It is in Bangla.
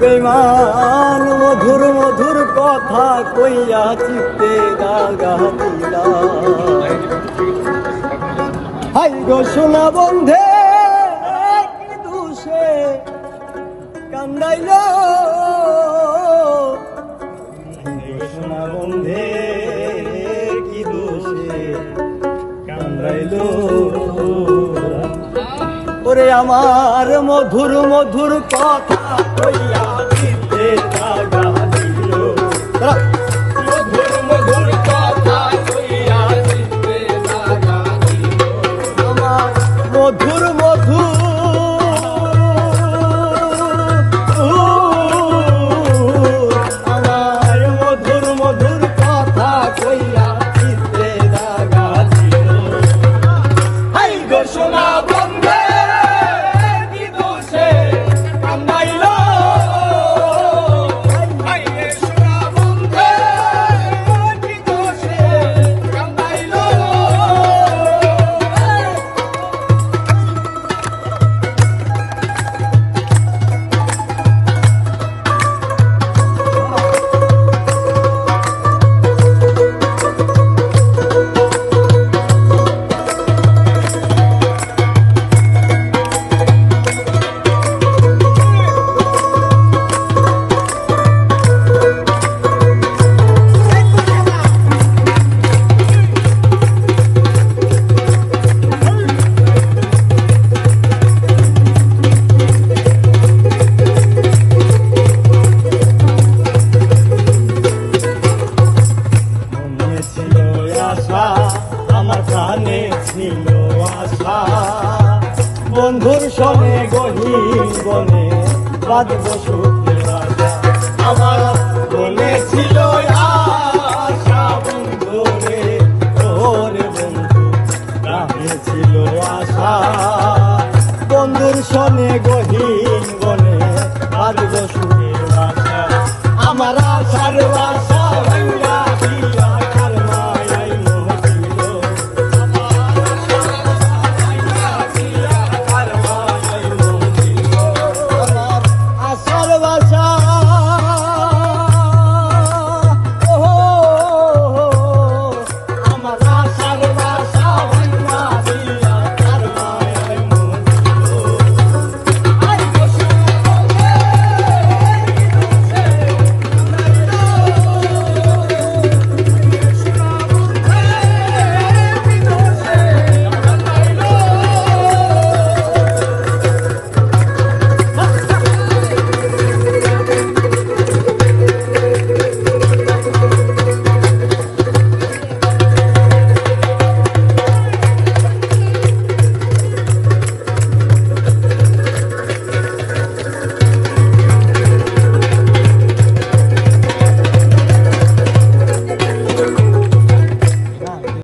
বেমান মধুর মধুর কথা কইয়া চিত্তে গাগা হাই গো সোনা বন্ধে দুষে কান্দাইল। সোনা বন্ধে কি দোষে ওরে আমার মধুর মধুর কথা কইয়া ছিল আশা। বন্ধুর সনে গহীন বনে বাঁধব সুখে আমার বলে আশা বন্ধু রে তোর বন্ধু। রাহে ছিল আশা। বন্ধুর সনে গহীন বনে বাঁধব সুখে আমার আশার